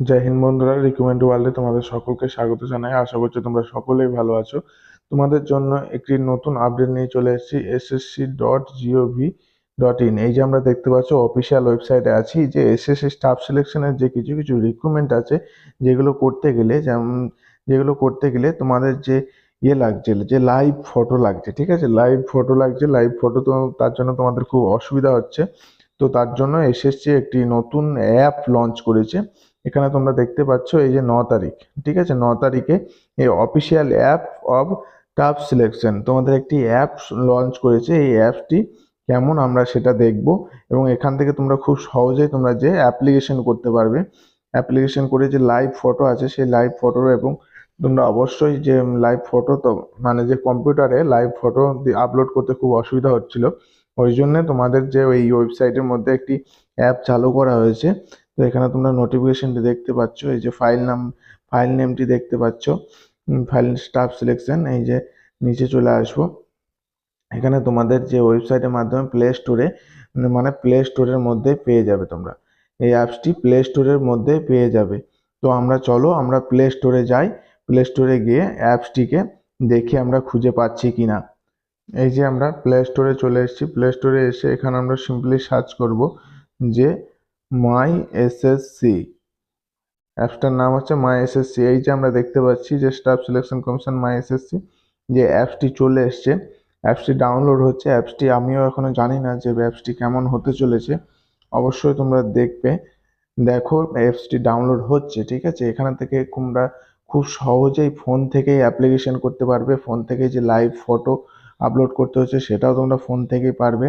জয় হিন্দ বন্ধুরা রিকমেন্ড ওয়ার্ল্ডে তোমাদের সকলকে স্বাগত জানাই। আশা করছি তোমরা সকলেই ভালো আছো। তোমাদের জন্য একটি নতুন আপডেট নিয়ে চলে এসেছি SSC dot G O V dot in এই যে আমরা দেখতে পাচ্ছ অফিসিয়াল ওয়েবসাইটে আছি যে এসএসসি স্টাফ সিলেকশনের যে কিছু কিছু রিক্রুটমেন্ট আছে, যেগুলো করতে গেলে, যেমন যেগুলো করতে গেলে তোমাদের যে ইয়ে লাগছে, যে লাইভ ফটো লাগছে, ঠিক আছে? লাইভ ফটো লাগছে লাইভ ফটো তো তার জন্য তোমাদের খুব অসুবিধা হচ্ছে। তো তার জন্য এসএসসি একটি নতুন অ্যাপ লঞ্চ করেছে। এখানে তোমরা দেখতে পাচ্ছ এই যে ন তারিখ, ঠিক আছে? ন তারিখে এই official app of staff selection তোমাদের একটি অ্যাপ লঞ্চ করেছে। এই অ্যাপটি কেমন আমরা সেটা দেখব এবং এখান থেকে তোমরা খুব সহজেই তোমরা যে অ্যাপ্লিকেশন করতে পারবে। অ্যাপ্লিকেশন করে যে লাইভ ফটো আছে, সেই লাইভ ফটো এবং তোমরা অবশ্যই যে লাইভ ফটো তো মানে যে কম্পিউটারে লাইভ ফটো আপলোড করতে খুব অসুবিধা হচ্ছিল। ওই জন্যে তোমাদের যে ওই ওয়েবসাইটের মধ্যে একটি অ্যাপ চালু করা হয়েছে। তো এখানে তোমরা নোটিফিকেশনটি দেখতে পাচ্ছ, এই যে ফাইল নাম ফাইল নেমটি দেখতে পাচ্ছ। ফাইল স্টাফ সিলেকশন এই যে নিচে চলে আসব। এখানে তোমাদের যে ওয়েবসাইটের মাধ্যমে প্লে স্টোরে মানে প্লে স্টোরের মধ্যে পেয়ে যাবে তোমরা। এই অ্যাপসটি প্লে স্টোরের মধ্যে পেয়ে যাবে। তো আমরা চলো, আমরা প্লে স্টোরে যাই। প্লে স্টোরে গিয়ে অ্যাপসটিকে দেখে আমরা খুঁজে পাচ্ছি কি না এই যে আমরা প্লে স্টোরে চলে এসেছি। প্লে স্টোরে এসে এখানে আমরা সিম্পলি সার্চ করব যে মাই এসএসসি অ্যাপসটার নাম হচ্ছে মাই এসএসসি এই যে আমরা দেখতে পাচ্ছি যে staff selection commission my SSC যে অ্যাপসটি চলে এসছে। অ্যাপসটি ডাউনলোড হচ্ছে। অ্যাপসটি আমিও এখনও জানি না যে অ্যাপসটি কেমন হতে চলেছে। অবশ্যই তোমরা দেখবে। দেখো অ্যাপসটি ডাউনলোড হচ্ছে, ঠিক আছে? এখানে থেকে তোমরা খুব সহজেই ফোন থেকেই অ্যাপ্লিকেশন করতে পারবে। ফোন থেকে যে লাইভ ফটো আপলোড করতে হচ্ছে সেটাও তোমরা ফোন থেকেই পারবে।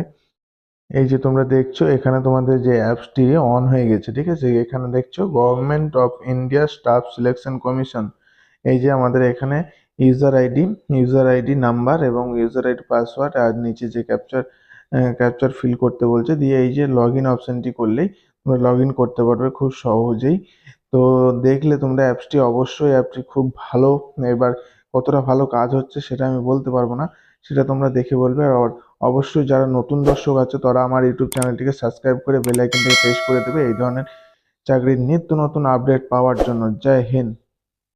এই যে তোমরা দেখছ, এখানে তোমাদের যে অ্যাপসটি অন হয়ে গেছে, ঠিক আছে? এখানে দেখছ government of India staff selection commission এই যে আমাদের এখানে user ID user ID number এবং ইউজার আইডি পাসওয়ার্ড আর নিচে যে ক্যাপচার ক্যাপচার ফিল করতে বলছে, দিয়ে এই যে লগ ইন অপশানটি করলেই তোমরা লগ ইন করতে পারবে খুব সহজেই। তো দেখলে তোমরা অ্যাপসটি অবশ্যই অ্যাপটি খুব ভালো, এবার কতটা ভালো কাজ হচ্ছে সেটা আমি বলতে পারব না, সেটা তোমরা দেখে বলবে। আর অবশ্যই যারা নতুন দর্শক আছে, তারা আমার ইউটিউব চ্যানেলটিকে সাবস্ক্রাইব করে বেল আইকনটাকে প্রেস করে দেবে। এই ধরনের চাকরির নিত্য নতুন আপডেট পাওয়ার জন্য। জয় হিন্দ।